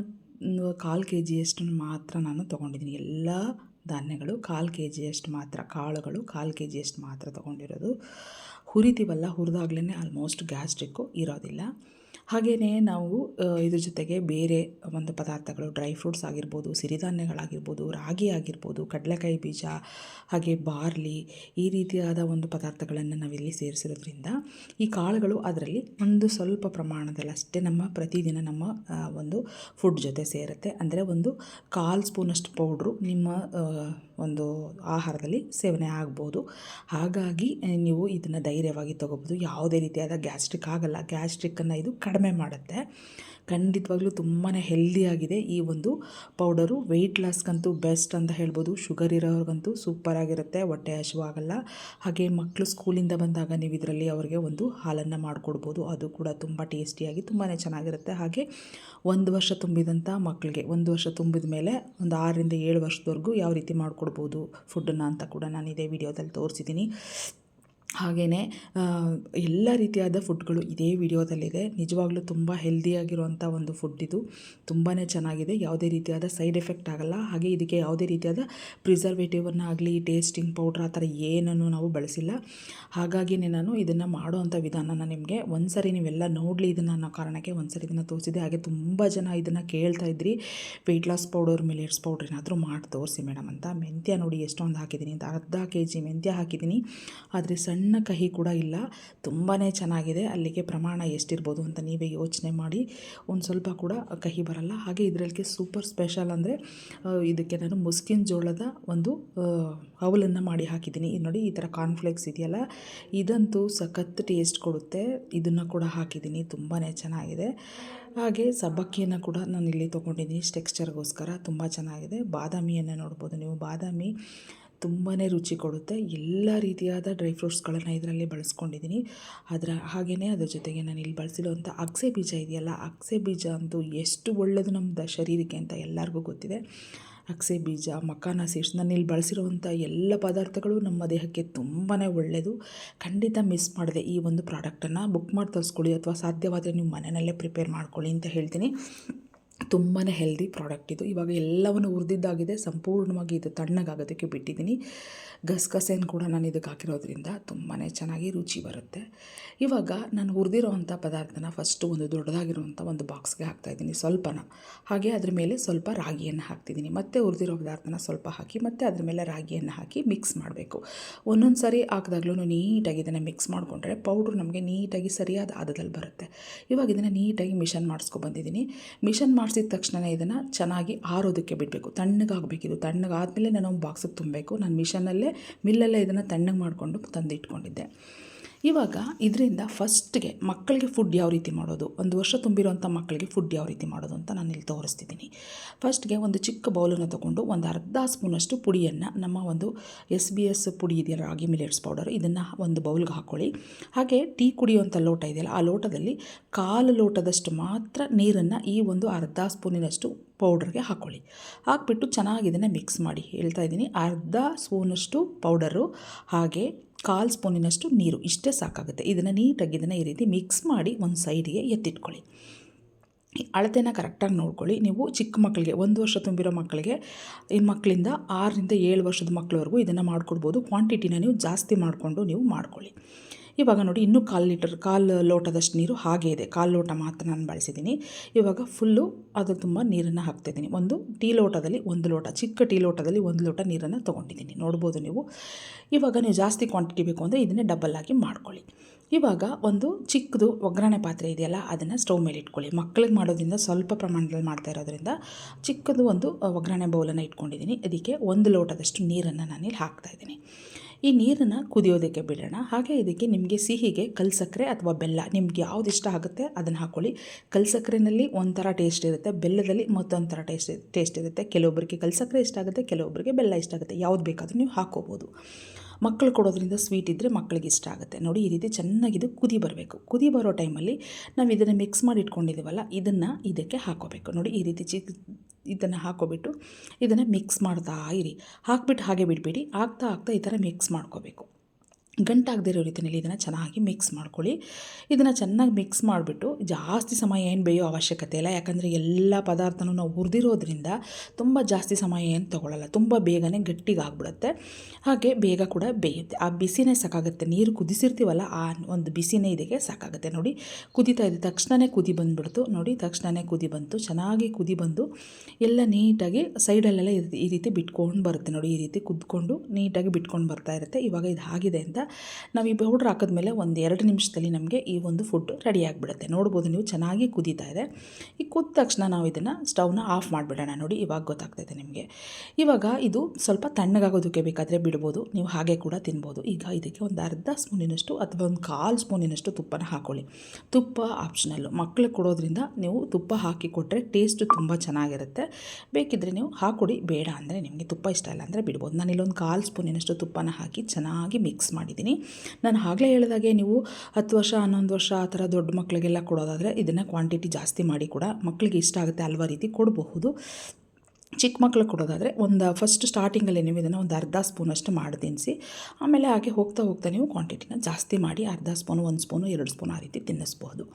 ಕಾಲು ಕೆ ಜಿಯಷ್ಟು ಮಾತ್ರ ನಾನು ತೊಗೊಂಡಿದ್ದೀನಿ. ಎಲ್ಲ ಧಾನ್ಯಗಳು ಕಾಲು ಕೆ ಜಿಯಷ್ಟು ಮಾತ್ರ, ಕಾಳುಗಳು ಕಾಲು ಕೆ ಜಿಯಷ್ಟು ಮಾತ್ರ ತೊಗೊಂಡಿರೋದು. ಹುರಿತೀವಲ್ಲ ಹುರಿದಾಗ್ಲೇ ಆಲ್ಮೋಸ್ಟ್ ಗ್ಯಾಸ್ಟ್ರಿಕ್ಕು ಇರೋದಿಲ್ಲ. ಹಾಗೆಯೇ ನಾವು ಇದ್ರ ಜೊತೆಗೆ ಬೇರೆ ಒಂದು ಪದಾರ್ಥಗಳು, ಡ್ರೈ ಫ್ರೂಟ್ಸ್ ಆಗಿರ್ಬೋದು, ಸಿರಿಧಾನ್ಯಗಳಾಗಿರ್ಬೋದು, ರಾಗಿ ಆಗಿರ್ಬೋದು, ಕಡಲೆಕಾಯಿ ಬೀಜ, ಹಾಗೆ ಬಾರ್ಲಿ ಈ ರೀತಿಯಾದ ಒಂದು ಪದಾರ್ಥಗಳನ್ನು ನಾವಿಲ್ಲಿ ಸೇರಿಸಿರೋದ್ರಿಂದ ಈ ಕಾಳುಗಳು ಅದರಲ್ಲಿ ಒಂದು ಸ್ವಲ್ಪ ಪ್ರಮಾಣದಲ್ಲಿ ಅಷ್ಟೇ ನಮ್ಮ ಪ್ರತಿದಿನ ನಮ್ಮ ಒಂದು ಫುಡ್ ಜೊತೆ ಸೇರುತ್ತೆ. ಅಂದರೆ ಒಂದು ಕಾಲು ಸ್ಪೂನಷ್ಟು ಪೌಡ್ರು ನಿಮ್ಮ ಒಂದು ಆಹಾರದಲ್ಲಿ ಸೇವನೆ ಆಗ್ಬೋದು. ಹಾಗಾಗಿ, ನೀವು ಇದನ್ನು ಧೈರ್ಯವಾಗಿ ತೊಗೋಬೋದು. ಯಾವುದೇ ರೀತಿಯಾದ ಗ್ಯಾಸ್ಟ್ರಿಕ್ ಆಗಲ್ಲ. ಗ್ಯಾಸ್ಟ್ರಿಕ್ಕನ್ನು ಇದು ಕಡಿಮೆ ಮಾಡುತ್ತೆ. ಖಂಡಿತವಾಗ್ಲೂ ತುಂಬಾ ಹೆಲ್ದಿಯಾಗಿದೆ ಈ ಒಂದು ಪೌಡರು. ವೆಯ್ಟ್ ಲಾಸ್ಗಂತೂ ಬೆಸ್ಟ್ ಅಂತ ಹೇಳ್ಬೋದು. ಶುಗರ್ ಸೂಪರ್ ಸೂಪರಾಗಿರುತ್ತೆ ಹೊಟ್ಟೆ ಹಸಿವಾಗಲ್ಲ ಹಾಗೆ ಮಕ್ಕಳು ಸ್ಕೂಲಿಂದ ಬಂದಾಗ ನೀವು ಇದರಲ್ಲಿ ಅವರಿಗೆ ಒಂದು ಹಾಲನ್ನು ಮಾಡಿಕೊಡ್ಬೋದು. ಅದು ಕೂಡ ತುಂಬ ಟೇಸ್ಟಿಯಾಗಿ ತುಂಬಾ ಚೆನ್ನಾಗಿರುತ್ತೆ. ಹಾಗೆ ಒಂದು ವರ್ಷ ತುಂಬಿದಂಥ ಮಕ್ಕಳಿಗೆ ಒಂದು ವರ್ಷ ತುಂಬಿದ ಮೇಲೆ ಒಂದು ಆರರಿಂದ ಏಳು ವರ್ಷದವರೆಗೂ ಯಾವ ರೀತಿ ಮಾಡಿಕೊಡ್ಬೋದು ಫುಡ್ಡನ್ನು ಅಂತ ಕೂಡ ನಾನು ಇದೇ ವಿಡಿಯೋದಲ್ಲಿ ತೋರಿಸಿದ್ದೀನಿ. ಹಾಗೆಯೇ ಎಲ್ಲ ರೀತಿಯಾದ ಫುಡ್ಗಳು ಇದೇ ವಿಡಿಯೋದಲ್ಲಿದೆ. ನಿಜವಾಗ್ಲೂ ತುಂಬ ಹೆಲ್ದಿಯಾಗಿರುವಂಥ ಒಂದು ಫುಡ್ ಇದು. ತುಂಬಾ ಚೆನ್ನಾಗಿದೆ. ಯಾವುದೇ ರೀತಿಯಾದ ಸೈಡ್ ಎಫೆಕ್ಟ್ ಆಗಲ್ಲ. ಹಾಗೆ ಇದಕ್ಕೆ ಯಾವುದೇ ರೀತಿಯಾದ ಪ್ರಿಸರ್ವೇಟಿವನ್ನು ಆಗಲಿ ಟೇಸ್ಟಿಂಗ್ ಪೌಡ್ರ್ ಆ ಥರ ಏನನ್ನು ನಾವು ಬಳಸಿಲ್ಲ. ಹಾಗಾಗಿಯೇ ನಾನು ಇದನ್ನು ಮಾಡುವಂಥ ವಿಧಾನನ ನಿಮಗೆ ಒಂದು ಸರಿ ನೀವೆಲ್ಲ ನೋಡಲಿ ಇದನ್ನು ಅನ್ನೋ ಕಾರಣಕ್ಕೆ ಒಂದು ಸರಿ ಇದನ್ನು ತೋರಿಸಿದೆ ಹಾಗೆ ತುಂಬ ಜನ ಇದನ್ನು ಕೇಳ್ತಾ ಇದ್ರಿ. Weight loss powder millets powder ಏನಾದರೂ ಮಾಡಿ ತೋರಿಸಿ ಮೇಡಮ್ ಅಂತ. ಮೆಂತ್ಯ ನೋಡಿ ಎಷ್ಟೊಂದು ಹಾಕಿದ್ದೀನಿ ಅಂತ. ಅರ್ಧ ಕೆ ಜಿ ಮೆಂತ್ಯ ಹಾಕಿದ್ದೀನಿ. ಆದರೆ ಸಣ್ಣ ಕಹಿ ಕೂಡ ಇಲ್ಲ. ತುಂಬಾ ಚೆನ್ನಾಗಿದೆ. ಅಲ್ಲಿಗೆ ಪ್ರಮಾಣ ಎಷ್ಟಿರ್ಬೋದು ಅಂತ ನೀವೇ ಯೋಚನೆ ಮಾಡಿ. ಒಂದು ಸ್ವಲ್ಪ ಕೂಡ ಕಹಿ ಬರಲ್ಲ. ಹಾಗೆ ಇದರಲ್ಲಿ ಸೂಪರ್ ಸ್ಪೆಷಲ್ ಅಂದರೆ ಇದಕ್ಕೆ ನಾನು ಮುಸ್ಕಿನ ಜೋಳದ ಒಂದು ಅವಲನ್ನು ಮಾಡಿ ಹಾಕಿದ್ದೀನಿ. ಇದು ನೋಡಿ, ಈ ಥರ ಕಾರ್ನ್ಫ್ಲೇಕ್ಸ್ ಇದೆಯಲ್ಲ? ಇದಂತೂ ಸಖತ್ ಟೇಸ್ಟ್ ಕೊಡುತ್ತೆ. ಇದನ್ನು ಕೂಡ ಹಾಕಿದ್ದೀನಿ. ತುಂಬಾ ಚೆನ್ನಾಗಿದೆ. ಹಾಗೆ ಸಬ್ಬಕ್ಕಿಯನ್ನು ಕೂಡ ನಾನು ಇಲ್ಲಿ ತೊಗೊಂಡಿದ್ದೀನಿ ಟೆಕ್ಸ್ಚರ್ಗೋಸ್ಕರ ತುಂಬ ಚೆನ್ನಾಗಿದೆ. ಬಾದಾಮಿಯನ್ನು ನೋಡ್ಬೋದು ನೀವು. ಬಾದಾಮಿ ತುಂಬಾ ರುಚಿ ಕೊಡುತ್ತೆ. ಎಲ್ಲ ರೀತಿಯಾದ ಡ್ರೈ ಫ್ರೂಟ್ಸ್ಗಳನ್ನು ಇದರಲ್ಲಿ ಬಳಸ್ಕೊಂಡಿದ್ದೀನಿ. ಅದರ ಹಾಗೆಯೇ ಅದ್ರ ಜೊತೆಗೆ ನಾನು ಇಲ್ಲಿ ಬಳಸಿರುವಂಥ ಅಗಸೆ ಬೀಜ ಇದೆಯಲ್ಲ, ಅಗಸೆ ಬೀಜ ಅಂತೂ ಎಷ್ಟು ಒಳ್ಳೆಯದು ನಮ್ಮ ಶರೀರಕ್ಕೆ ಅಂತ ಎಲ್ಲರಿಗೂ ಗೊತ್ತಿದೆ. ಅಗಸೆ ಬೀಜ ಮಕಾನ ಸೀಡ್ಸ್, ನಾನು ಇಲ್ಲಿ ಬಳಸಿರುವಂಥ ಎಲ್ಲ ಪದಾರ್ಥಗಳು ನಮ್ಮ ದೇಹಕ್ಕೆ ತುಂಬಾ ಒಳ್ಳೆಯದು ಖಂಡಿತ ಮಿಸ್ ಮಾಡಿದೆ ಈ ಒಂದು ಪ್ರಾಡಕ್ಟನ್ನು ಬುಕ್ ಮಾಡಿ ತರಿಸ್ಕೊಳ್ಳಿ ಅಥವಾ ಸಾಧ್ಯವಾದರೆ ನೀವು ಮನೆಯಲ್ಲೇ ಪ್ರಿಪೇರ್ ಮಾಡ್ಕೊಳ್ಳಿ ಅಂತ ಹೇಳ್ತೀನಿ. ತುಂಬಾ ಹೆಲ್ದಿ ಪ್ರಾಡಕ್ಟ್ ಇದು. ಇವಾಗ ಎಲ್ಲವನ್ನು ಹುರಿದಿದ್ದಾಗಿದೆ ಸಂಪೂರ್ಣವಾಗಿ ಇದು ತಣ್ಣಗಾಗೋದಕ್ಕೆ ಬಿಟ್ಟಿದ್ದೀನಿ. ಗಸಗಸೆನ ಕೂಡ ನಾನು ಇದಕ್ಕೆ ಹಾಕಿರೋದ್ರಿಂದ ತುಂಬಾ ಚೆನ್ನಾಗಿ ರುಚಿ ಬರುತ್ತೆ. ಇವಾಗ ನಾನು ಹುರಿದಿರೋವಂಥ ಪದಾರ್ಥನ ಫಸ್ಟು ಒಂದು ದೊಡ್ಡದಾಗಿರುವಂಥ ಒಂದು ಬಾಕ್ಸ್ಗೆ ಹಾಕ್ತಾಯಿದ್ದೀನಿ ಸ್ವಲ್ಪನ. ಹಾಗೆ ಅದ್ರ ಮೇಲೆ ಸ್ವಲ್ಪ ರಾಗಿಯನ್ನು ಹಾಕ್ತಿದ್ದೀನಿ. ಮತ್ತೆ ಹುರಿದಿರೋ ಪದಾರ್ಥನ ಸ್ವಲ್ಪ ಹಾಕಿ, ಮತ್ತೆ ಅದ್ರ ಮೇಲೆ ರಾಗಿಯನ್ನು ಹಾಕಿ ಮಿಕ್ಸ್ ಮಾಡಬೇಕು. ಒಂದೊಂದು ಸಾರಿ ಹಾಕಿದಾಗ್ಲೂ ನೀಟಾಗಿ ಇದನ್ನು ಮಿಕ್ಸ್ ಮಾಡಿಕೊಂಡ್ರೆ ಪೌಡ್ರ್ ನಮಗೆ ನೀಟಾಗಿ ಸರಿಯಾದ ಆದದಲ್ಲಿ ಬರುತ್ತೆ. ಇವಾಗ ಇದನ್ನು ನೀಟಾಗಿ ಮಿಷನ್ ಮಾಡಿಸ್ಕೊ ಬಂದಿದ್ದೀನಿ. ಮಿಷನ್ ಮಾಡಿಸಿದ ತಕ್ಷಣವೇ ತಕ್ಷಣ ಇದನ್ನು ಚೆನ್ನಾಗಿ ಆರೋದಕ್ಕೆ ಬಿಡಬೇಕು. ತಣ್ಣಗಾಗಬೇಕಿದು ತಣ್ಣಗಾದಮೇಲೆ ನಾನು ಬಾಕ್ಸಿಗೆ ತುಂಬಬೇಕು. ನಾನು ಮಿಷನಲ್ಲೇ ಮಿಲ್ಲಲ್ಲೇ ಇದನ್ನು ತಣ್ಣಗೆ ಮಾಡಿಕೊಂಡು ತಂದಿಟ್ಕೊಂಡಿದ್ದೆ. ಇವಾಗ ಇದರಿಂದ ಫಸ್ಟ್ಗೆ ಮಕ್ಕಳಿಗೆ ಫುಡ್ ಯಾವ ರೀತಿ ಮಾಡೋದು? ಒಂದು ವರ್ಷ ತುಂಬಿರುವಂಥ ಮಕ್ಕಳಿಗೆ ಫುಡ್ ಯಾವ ರೀತಿ ಮಾಡೋದು ಅಂತ ನಾನು ಇಲ್ಲಿ ತೋರಿಸ್ತಿದ್ದೀನಿ. ಫಸ್ಟ್ಗೆ ಒಂದು ಚಿಕ್ಕ ಬೌಲನ್ನು ತೊಗೊಂಡು ಒಂದು ಅರ್ಧ ಸ್ಪೂನಷ್ಟು ಪುಡಿಯನ್ನು, ನಮ್ಮ ಒಂದು ಎಸ್ ಬಿ ಎಸ್ ಪುಡಿ ಇದೆಯಲ್ಲ, ರಾಗಿ ಮಿಲೆಟ್ಸ್ ಪೌಡರ್ ಇದನ್ನು ಒಂದು ಬೌಲ್ಗೆ ಹಾಕ್ಕೊಳ್ಳಿ ಹಾಗೆ ಟೀ ಕುಡಿಯುವಂಥ ಲೋಟ ಇದೆಯಲ್ಲ, ಆ ಲೋಟದಲ್ಲಿ ಕಾಲು ಲೋಟದಷ್ಟು ಮಾತ್ರ ನೀರನ್ನು ಈ ಒಂದು ಅರ್ಧ ಸ್ಪೂನಿನಷ್ಟು ಪೌಡರ್ಗೆ ಹಾಕ್ಕೊಳ್ಳಿ ಹಾಕ್ಬಿಟ್ಟು ಚೆನ್ನಾಗಿ ಇದನ್ನು ಮಿಕ್ಸ್ ಮಾಡಿ. ಹೇಳ್ತಾ ಇದ್ದೀನಿ, ಅರ್ಧ ಸ್ಪೂನಷ್ಟು ಪೌಡರು ಹಾಗೆ ಕಾಲು ಸ್ಪೂನಿನಷ್ಟು ನೀರು, ಇಷ್ಟೇ ಸಾಕಾಗುತ್ತೆ. ಇದನ್ನು ನೀಟಾಗಿ ಇದನ್ನು ಈ ರೀತಿ ಮಿಕ್ಸ್ ಮಾಡಿ ಒಂದು ಸೈಡಿಗೆ ಎತ್ತಿಟ್ಕೊಳ್ಳಿ. ಈ ಅಳತೆನ ಕರೆಕ್ಟಾಗಿ ನೋಡ್ಕೊಳ್ಳಿ. ನೀವು ಚಿಕ್ಕ ಮಕ್ಕಳಿಗೆ, ಒಂದು ವರ್ಷ ತುಂಬಿರೋ ಮಕ್ಕಳಿಗೆ, ಈ ಮಕ್ಕಳಿಂದ ಆರರಿಂದ ಏಳು ವರ್ಷದ ಮಕ್ಕಳವರೆಗೂ ಇದನ್ನು ಮಾಡಿಕೊಡ್ಬೋದು. ಕ್ವಾಂಟಿಟಿನ ನೀವು ಜಾಸ್ತಿ ಮಾಡಿಕೊಂಡು ನೀವು ಮಾಡ್ಕೊಳ್ಳಿ. ಇವಾಗ ನೋಡಿ ಇನ್ನೂ ಕಾಲು ಲೀಟರ್, ಕಾಲು ಲೋಟದಷ್ಟು ನೀರು ಹಾಗೆ ಇದೆ. ಕಾಲು ಲೋಟ ಮಾತ್ರ ನಾನು ಬಳಸಿದ್ದೀನಿ. ಇವಾಗ ಫುಲ್ಲು ಅದು ತುಂಬ ನೀರನ್ನು ಹಾಕ್ತಿದ್ದೀನಿ. ಒಂದು ಟೀ ಲೋಟದಲ್ಲಿ ಒಂದು ಲೋಟ, ಚಿಕ್ಕ ಟೀ ಲೋಟದಲ್ಲಿ ಒಂದು ಲೋಟ ನೀರನ್ನು ತೊಗೊಂಡಿದ್ದೀನಿ. ನೋಡ್ಬೋದು ನೀವು. ಇವಾಗ ನೀವು ಜಾಸ್ತಿ ಕ್ವಾಂಟಿಟಿ ಬೇಕು ಅಂದರೆ ಇದನ್ನೇ ಡಬಲ್ ಆಗಿ ಮಾಡ್ಕೊಳ್ಳಿ. ಇವಾಗ ಒಂದು ಚಿಕ್ಕದು ಒಗ್ಗರಣೆ ಪಾತ್ರೆ ಇದೆಯಲ್ಲ, ಅದನ್ನು ಸ್ಟವ್ ಮೇಲೆ ಇಟ್ಕೊಳ್ಳಿ. ಮಕ್ಕಳಿಗೆ ಮಾಡೋದ್ರಿಂದ ಸ್ವಲ್ಪ ಪ್ರಮಾಣದಲ್ಲಿ ಮಾಡ್ತಾ ಇರೋದ್ರಿಂದ ಚಿಕ್ಕದು ಒಂದು ಒಗ್ಗರಣೆ ಬೌಲನ್ನು ಇಟ್ಕೊಂಡಿದ್ದೀನಿ. ಅದಕ್ಕೆ ಒಂದು ಲೋಟದಷ್ಟು ನೀರನ್ನು ನಾನಿಲ್ಲಿ ಹಾಕ್ತಾಯಿದ್ದೀನಿ ಈ ನೀರನ್ನು ಕುದಿಯೋದಕ್ಕೆ ಬಿಡೋಣ. ಹಾಗೆ ಇದಕ್ಕೆ ನಿಮಗೆ ಸಿಹಿಗೆ ಕಲ್ಸಕ್ಕರೆ ಅಥವಾ ಬೆಲ್ಲ. ನಿಮ್ಗೆ ಯಾವ್ದು ಇಷ್ಟ ಆಗುತ್ತೆ ಅದನ್ನು ಹಾಕ್ಕೊಳ್ಳಿ ಕಲ್ಸಕ್ಕರೆನಲ್ಲಿ ಒಂಥರ ಟೇಸ್ಟ್ ಇರುತ್ತೆ. ಬೆಲ್ಲದಲ್ಲಿ ಮತ್ತೊಂಥರ ಟೇಸ್ಟ್ ಟೇಸ್ಟ್ ಇರುತ್ತೆ. ಕೆಲವೊಬ್ಬರಿಗೆ ಕಲ್ಸಕ್ಕರೆ ಇಷ್ಟ ಆಗುತ್ತೆ ಕೆಲವೊಬ್ಬರಿಗೆ ಬೆಲ್ಲ ಇಷ್ಟ ಆಗುತ್ತೆ. ಯಾವ್ದು ಬೇಕಾದರೂ ನೀವು ಹಾಕ್ಕೋಬೋದು ಮಕ್ಕಳು ಕೊಡೋದ್ರಿಂದ ಸ್ವೀಟ್ ಇದ್ದರೆ ಮಕ್ಕಳಿಗೆ ಇಷ್ಟ ಆಗುತ್ತೆ. ನೋಡಿ ಈ ರೀತಿ ಚೆನ್ನಾಗಿದು ಕುದಿ ಬರಬೇಕು. ಕುದಿ ಬರೋ ಟೈಮಲ್ಲಿ ನಾವು ಇದನ್ನು ಮಿಕ್ಸ್ ಮಾಡಿ ಇಟ್ಕೊಂಡಿದ್ದೀವಲ್ಲ ಇದನ್ನು ಇದಕ್ಕೆ ಹಾಕೋಬೇಕು. ನೋಡಿ ಈ ರೀತಿ ಚಿಕ್ಕ ಇದನ್ನು ಹಾಕೋಬಿಟ್ಟು ಇದನ್ನು ಮಿಕ್ಸ್ ಮಾಡ್ತಾ ಇರಿ. ಹಾಕ್ಬಿಟ್ಟು ಹಾಗೆ ಬಿಡಬೇಡಿ. ಆಗ್ತಾ ಆಗ್ತಾ ಈ ಥರ ಮಿಕ್ಸ್ ಮಾಡ್ಕೋಬೇಕು. ಗಂಟಾಗದೇ ಇರೋ ರೀತಿಯಲ್ಲಿ ಇದನ್ನು ಚೆನ್ನಾಗಿ ಮಿಕ್ಸ್ ಮಾಡ್ಕೊಳ್ಳಿ. ಇದನ್ನು ಚೆನ್ನಾಗಿ ಮಿಕ್ಸ್ ಮಾಡಿಬಿಟ್ಟು ಜಾಸ್ತಿ ಸಮಯ ಏನು ಬೇಯೋ ಅವಶ್ಯಕತೆ ಇಲ್ಲ. ಯಾಕಂದರೆ ಎಲ್ಲ ಪದಾರ್ಥನೂ ನಾವು ಹುರಿದಿರೋದ್ರಿಂದ ತುಂಬ ಜಾಸ್ತಿ ಸಮಯ ಏನು ತೊಗೊಳ್ಳಲ್ಲ ತುಂಬ ಬೇಗನೆ ಗಟ್ಟಿಗಾಗ್ಬಿಡುತ್ತೆ ಹಾಗೆ ಬೇಗ ಕೂಡ ಬೇಯುತ್ತೆ. ಆ ಬಿಸಿನೇ ಸಾಕಾಗುತ್ತೆ. ನೀರು ಕುದಿಸಿರ್ತೀವಲ್ಲ, ಆ ಒಂದು ಬಿಸಿನೇ ಇದಕ್ಕೆ ಸಾಕಾಗುತ್ತೆ. ನೋಡಿ, ಕುದಿತಾ ಇದೆ ತಕ್ಷಣವೇ ಕುದಿ ಬಂದುಬಿಡ್ತು. ನೋಡಿ ತಕ್ಷಣವೇ ಕುದಿ ಬಂತು. ಚೆನ್ನಾಗಿ ಕುದಿ ಬಂದು ಎಲ್ಲ ನೀಟಾಗಿ ಸೈಡಲ್ಲೆಲ್ಲ ಈ ರೀತಿ ಬಿಟ್ಕೊಂಡು ಬರುತ್ತೆ. ನೋಡಿ, ಈ ರೀತಿ ಕುದ್ಕೊಂಡು ನೀಟಾಗಿ ಬಿಟ್ಕೊಂಡು ಬರ್ತಾ ಇರುತ್ತೆ. ಇವಾಗ ಇದು ಆಗಿದೆ ಅಂತ ನಾವು ಈ ಪೌಡ್ರ್ ಹಾಕಿದ್ಮೇಲೆ ಒಂದು ಎರಡು ನಿಮಿಷದಲ್ಲಿ ನಮಗೆ ಈ ಒಂದು ಫುಡ್ ರೆಡಿ ಆಗಿಬಿಡುತ್ತೆ. ನೋಡ್ಬೋದು ನೀವು ಚೆನ್ನಾಗಿ ಕುದೀತಾ ಇದೆ. ಈ ಕುದ್ದ ತಕ್ಷಣ ನಾವು ಇದನ್ನು ಸ್ಟವ್ನ ಆಫ್ ಮಾಡಿಬಿಡೋಣ. ನೋಡಿ, ಇವಾಗ ಗೊತ್ತಾಗ್ತೈತೆ ನಿಮಗೆ. ಇವಾಗ ಇದು ಸ್ವಲ್ಪ ತಣ್ಣಗಾಗೋದಕ್ಕೆ ಬೇಕಾದರೆ ಬಿಡ್ಬೋದು. ನೀವು ಹಾಗೆ ಕೂಡ ತಿನ್ಬೋದು. ಈಗ ಇದಕ್ಕೆ ಒಂದು ಅರ್ಧ ಸ್ಪೂನಿನಷ್ಟು ಅಥವಾ ಒಂದು ಕಾಲು ಸ್ಪೂನಿನಷ್ಟು ತುಪ್ಪನ ಹಾಕ್ಕೊಳ್ಳಿ ತುಪ್ಪ ಆಪ್ಷನಲ್ಲು ಮಕ್ಕಳಿಗೆ ಕೊಡೋದ್ರಿಂದ ನೀವು ತುಪ್ಪ ಹಾಕಿ ಕೊಟ್ಟರೆ ಟೇಸ್ಟ್ ತುಂಬ ಚೆನ್ನಾಗಿರುತ್ತೆ. ಬೇಕಿದ್ದರೆ ನೀವು ಹಾಕೊಡಿ. ಬೇಡ ಅಂದರೆ ನಿಮಗೆ ತುಪ್ಪ ಇಷ್ಟ ಇಲ್ಲ ಅಂದರೆ ಬಿಡ್ಬೋದು. ನಾನು ಇಲ್ಲೊಂದು ಕಾಲು ಸ್ಪೂನಿನಷ್ಟು ತುಪ್ಪನ ಹಾಕಿ ಚೆನ್ನಾಗಿ ಮಿಕ್ಸ್ ಮಾಡಿ. ಮಾಡಿದ್ದೀನಿ ನಾನು ಆಗಲೇ ಹೇಳಿದಾಗೆ ನೀವು ಹತ್ತು ವರ್ಷ, ಹನ್ನೊಂದು ವರ್ಷ ಆ ಥರ ದೊಡ್ಡ ಮಕ್ಕಳಿಗೆಲ್ಲ ಕೊಡೋದಾದರೆ ಇದನ್ನು ಕ್ವಾಂಟಿಟಿ ಜಾಸ್ತಿ ಮಾಡಿ ಕೂಡ ಮಕ್ಕಳಿಗೆ ಇಷ್ಟ ಆಗುತ್ತೆ ಹಲ್ವಾ ರೀತಿ ಕೊಡಬಹುದು. ಚಿಕ್ಕ ಮಕ್ಳಿಗೆ ಕೊಡೋದಾದರೆ ಒಂದು ಫಸ್ಟ್ ಸ್ಟಾರ್ಟಿಂಗಲ್ಲಿ ನೀವು ಇದನ್ನು ಒಂದು ಅರ್ಧ ಸ್ಪೂನಷ್ಟು ಮಾಡಿ ತಿನ್ನಿಸಿ ಆಮೇಲೆ ಹಾಗೆ ಹೋಗ್ತಾ ಹೋಗ್ತಾ ನೀವು ಕ್ವಾಂಟಿಟಿನ ಜಾಸ್ತಿ ಮಾಡಿ ಅರ್ಧ ಸ್ಪೂನು ಒಂದು ಸ್ಪೂನು ಎರಡು ಸ್ಪೂನ್ ಆ ರೀತಿ ತಿನ್ನಿಸ್ಬೋದು